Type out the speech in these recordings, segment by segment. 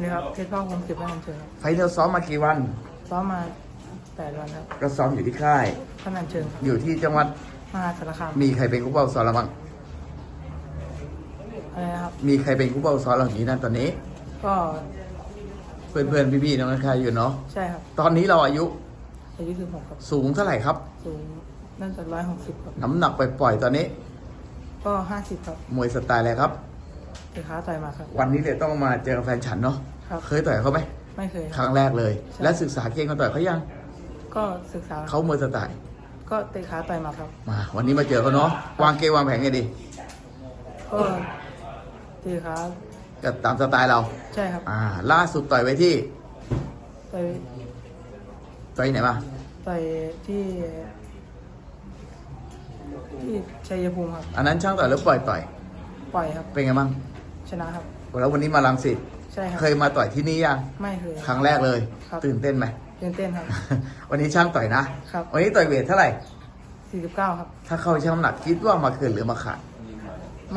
นี่ครับเพชรพ่อคงสิบแม่นันเชิงครับไฟท์เราซ้อมมากี่วันซ้อมมาแปดวันครับก็ซ้อมอยู่ที่ค่ายพนันเชิงครับอยู่ที่จังหวัดมหาสารคามมีใครเป็นคู่เป้าซ้อมเราบ้างอะไรนะครับ มีใครเป็นคู่เป้าซ้อมเราอย่างนี้นั่นตอนนี้ ก็เพื่อนๆพี่ๆน้องๆใครอยู่เนาะใช่ครับ ตอนนี้เราอายุอายุสิบหกครับสูงเท่าไหร่ครับ สูงน่าจะร้อยหกสิบครับน้ำหนักปล่อยๆตอนนี้ ก็ห้าสิบครับมวยสไตล์อะไรครับ เตะขาต่อยหมาครับ วันนี้เลยต้องมาเจอกับแฟนฉันเนาะครับ เคยต่อยเขาไหมไม่เคยคครับ รั้งแรกเลย ใช่ และศึกษาเกมมาต่อยเขายังก็ศึกษาเขามวยสไตล์ก็เตะขาต่อยหมาครับ มา วันนี้มาเจอเขาเนาะวางเกมวางแผนไงดีก็เตะขาก็ตามสไตล์เรา ใช่ครับอ่า ล่าสุดต่อยไว้ที่ต่อยต่อยไหนมาต่อยที่ ที่ชัยภูมิครับ อันนั้นช่างต่อยหรือปล่อยต่อย ปล่อยครับเป็นไงบ้าง ชนะครับ แล้ววันนี้มาลังสิตใช่ครับ เคยมาต่อยที่นี่ยังไม่เคย ครั้งแรกเลย ครับ ตื่นเต้นไหม ตื่นเต้นครับ วันนี้ช่างต่อยนะ ครับ วันนี้ต่อยเวทเท่าไหร่สี่สิบเก้าครับ ถ้าเข้าช่างน้ำหนักคิดว่ามาเกินหรือมาขาด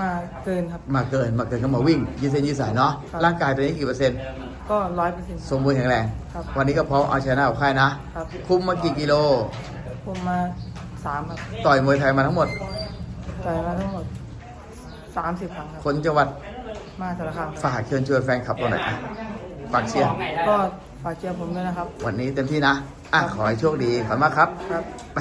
มาเกินครับ มาเกินมาเกินก็มาวิ่งยืดเส้นยืดสายเนาะ ครับ ร่างกายตัวนี้กี่เปอร์เซ็นต์ ก็ร้อยเปอร์เซ็นต์ สมบูรณ์แข็งแรง ครับ วันนี้ก็พร้อมเอาชนะกับค่ายนะ ครับ คุมมากี่กิโล ผมมาสามครับต่อยมวยไทยมาทั้งหมด ต่อยมาทั้งหมดสามสิบครั้งครับ คนจังหวัด มหาสารคามครับฝากเชิญชวนแฟนคลับเราหน่อยอะฝากเชียร์ ก็ฝากเชียร์ผมด้วยนะครับ วันนี้เต็มที่นะ อะ ขอให้โชคดี ขอบคุณมากครับ ครับไป